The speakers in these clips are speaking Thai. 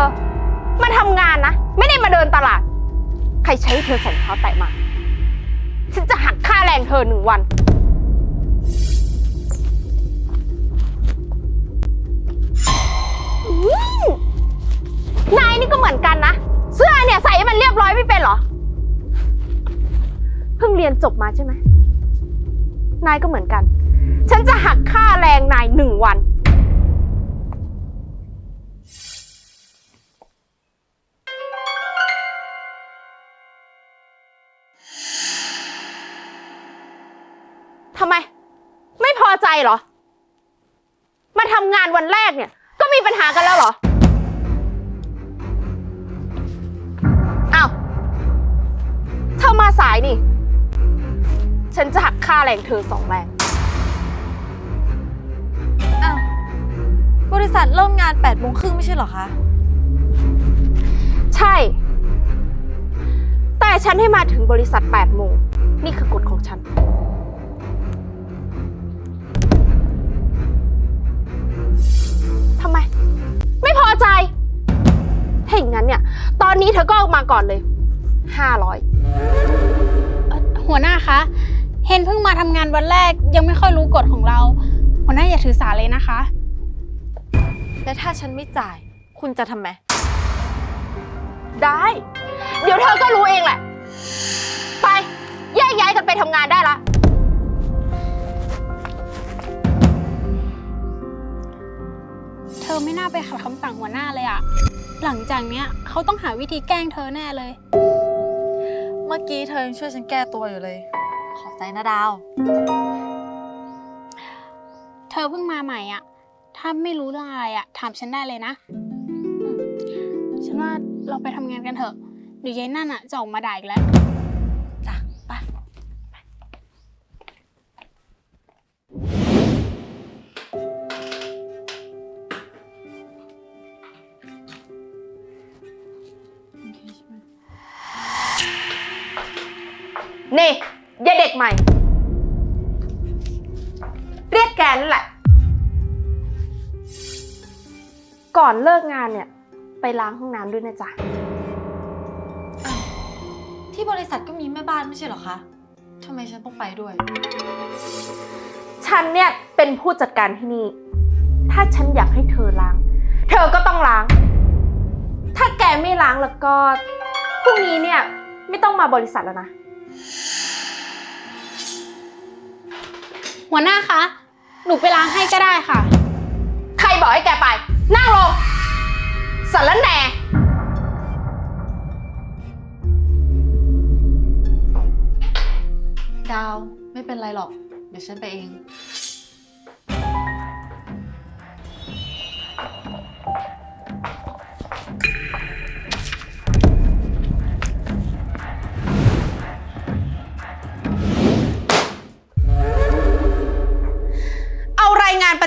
อ มาทำงานนะ ไม่ได้มาเดินตลาด ใครใช้เธอใส่รองเท้าแตะมา ฉันจะหักค่าแรงเธอหนึ่งวัน นายนี่ก็เหมือนกันนะ เสื้อเนี่ยใส่ให้มันเรียบร้อยไม่เป็นเหรอ เพิ่งเรียนจบมาใช่ไหม นายก็เหมือนกัน ฉันจะหักค่าแรงนายหนึ่งวัน ทำไม ไม่พอใจเหรอ มาทำงานวันแรกเนี่ย ก็มีปัญหากันแล้วเหรออ้าวเธอมาสายนี่ ฉันจะหักค่าแรงเธอสองแรง อ้าว บริษัทเริ่มงาน8ปดโมงครึ่งไม่ใช่เหรอคะ ใช่ แต่ฉันให้มาถึงบริษัท8โมง เธอก็ออกมาก่อนเลย500หัวหน้าคะ เฮนเพิ่งมาทำงานวันแรกยังไม่ค่อยรู้กฎของเรา หัวหน้าอย่าถือสาเลยนะคะ และถ้าฉันไม่จ่าย คุณจะทำไหมได้ เดี๋ยวเธอก็รู้เองแหละ ไป แยกย้ายกันไปทำงานได้ละ ไม่น่าไปขัดคำสั่งหัวหน้าเลยอะหลังจากเนี้ยเขาต้องหาวิธีแกล้งเธอแน่เลย เมื่อกี้เธอยังช่วยฉันแก้ตัวอยู่เลย ขอบใจนะดาว เธอเพิ่งมาใหม่อะถ้าไม่รู้เรื่องอะไรอะถามฉันได้เลยนะอืมฉันว่าเราไปทำงานกันเถอะเดี๋ยวยายนั่นอะจะออกมาด่าอีกแล้ว นี่ยายเด็กใหม่ เรียกแกนั่นแหละ ก่อนเลิกงานเนี่ย ไปล้างห้องน้ำด้วยนะจ๊ะ ที่บริษัทก็มีแม่บ้านไม่ใช่เหรอคะทำไมฉันต้องไปด้วย ฉันเนี่ยเป็นผู้จัดการที่นี่ ถ้าฉันอยากให้เธอล้าง เธอก็ต้องล้าง ถ้าแกไม่ล้างแล้วก็พรุ่งนี้เนี่ยไม่ต้องมาบริษัทแล้วนะ หัวหน้าคะ หนูไปล้างให้ก็ได้ค่ะ ใครบอกให้แกไป นั่งลงสารแหน่ ดาว ไม่เป็นไรหรอก เดี๋ยวฉันไปเอง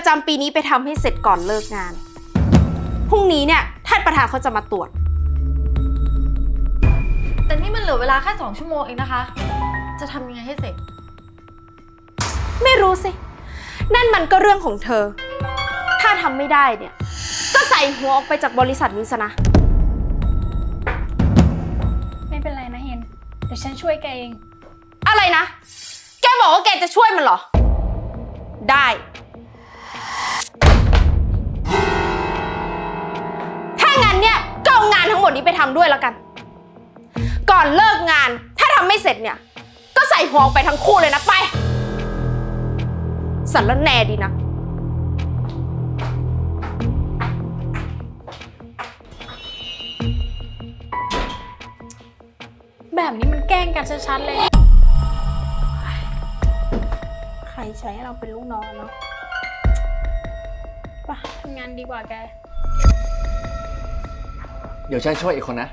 ประจำปีนี้ไปทำให้เสร็จก่อนเลิกงาน พรุ่งนี้เนี่ยท่านประธานเขาจะมาตรวจ แต่นี่มันเหลือเวลาแค่สองชั่วโมงเองนะคะ จะทำยังไงให้เสร็จ ไม่รู้สิ นั่นมันก็เรื่องของเธอ ถ้าทำไม่ได้เนี่ย ก็ใส่หัวออกไปจากบริษัทนี้ซะนะ ไม่เป็นไรนะเฮนเดี๋ยวฉันช่วยแกเอง อะไรนะ แกบอกว่าแกจะช่วยมันเหรอ ได้ หมดนี้ไปทำด้วยแล้วกัน ก่อนเลิกงานถ้าทำไม่เสร็จเนี่ย ก็ใส่หัวออกไปทั้งคู่เลยนะไปสันแล้วแน่ดีนะ แบบนี้มันแกล้งกันชัดๆเลย ใครใช้ให้เราเป็นลูกน้องเนาะไปทำงานดีกว่าแก เดี๋ยวฉันช่วยอีกคนนะ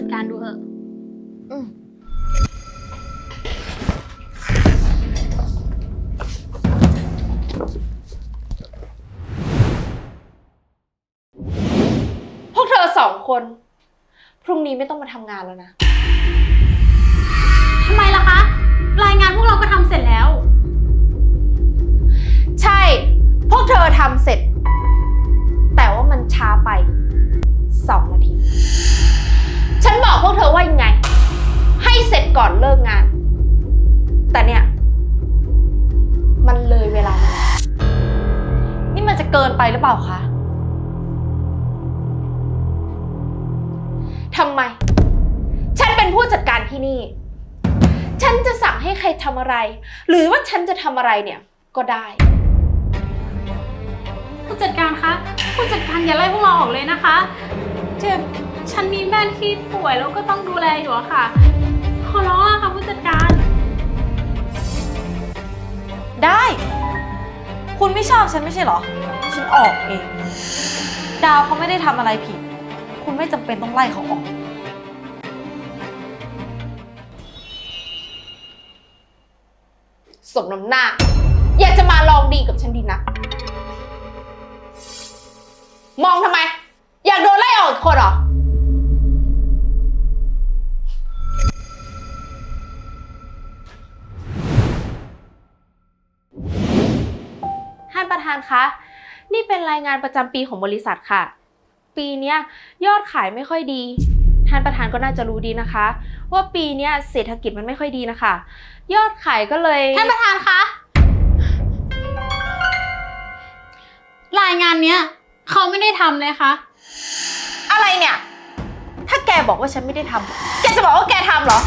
จัดการดูเถอะ อืมพวกเธอสองคน พรุ่งนี้ไม่ต้องมาทำงานแล้วนะ ทำไมล่ะ เกินไปหรือเปล่าคะ ทำไม ฉันเป็นผู้จัดการที่นี่ ฉันจะสั่งให้ใครทำอะไร หรือว่าฉันจะทำอะไรเนี่ยก็ได้ ผู้จัดการคะ ผู้จัดการอย่าไล่พวกเราออกเลยนะคะเจ็บฉันมีแม่ที่ป่วยแล้วก็ต้องดูแลอยู่อะค่ะ ขอร้องอะค่ะผู้จัดการ ได้ คุณไม่ชอบฉันไม่ใช่เหรอ ฉันออกเอง ดาวเขาไม่ได้ทำอะไรผิด คุณไม่จำเป็นต้องไล่เขาออก สมน้ำหน้า อยากจะมาลองดีกับฉันดีนะ มองทำไม อยากโดนไล่ออกอีกคนเหรอานประธานคะ นี่เป็นรายงานประจำปีของบริษัทค่ะ ปีเนี้ยยอดขายไม่ค่อยดี ท่านประธานก็น่าจะรู้ดีนะคะ ว่าปีเนี้ยเศรษฐกิจมันไม่ค่อยดีนะคะ ยอดขายก็เลยท่านประธานคะ รายงานเนี้ยเขาไม่ได้ทำเลยคะอะไรเนี่ย ถ้าแกบอกว่าฉันไม่ได้ทำแกจะบอกว่าแกทำเหรอ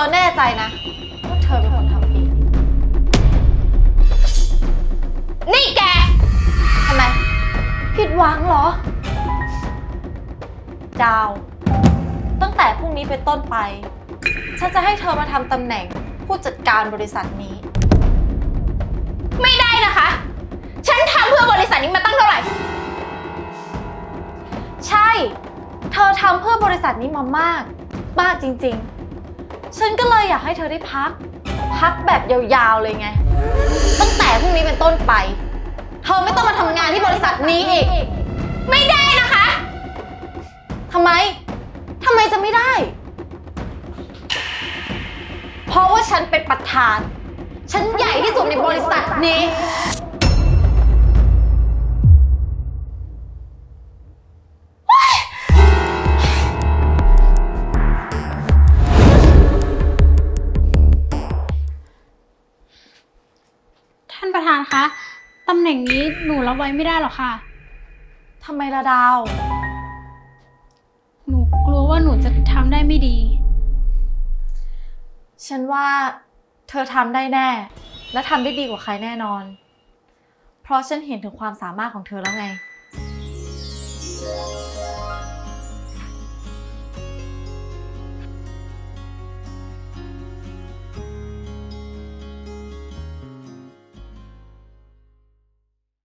อแน่ใจนะว่าเธอเป็นคนทำผิดนี่แกทำไม ผิดหวังเหรอ ดาว ตั้งแต่พรุ่งนี้เป็นต้นไป ฉันจะให้เธอมาทำตำแหน่งผู้จัดการบริษัทนี้ ไม่ได้นะคะ ฉันทำเพื่อบริษัทนี้มาตั้งเท่าไหร่ ใช่ เธอทำเพื่อบริษัทนี้มามาก มากจริงๆ ฉันก็เลยอยากให้เธอได้พัก พักแบบยาวๆเลยไง ตั้งแต่พรุ่งนี้เป็นต้นไป เธอไม่ต้องมาทำงานที่บริษัทนี้อีก ไม่ได้นะคะทำไมทำไมจะไม่ได้ เพราะว่าฉันเป็นประธาน ฉันใหญ่ที่สุดในบริษัทนี้านประธานคะตำแหน่งนี้หนูรับไว้ไม่ได้หรอกค่ะ ทำไมละดาว หนูกลัวว่าหนูจะทำได้ไม่ดี ฉันว่าเธอทำได้แน่ และทำได้ดีกว่าใครแน่นอน เพราะฉันเห็นถึงความสามารถของเธอแล้วไง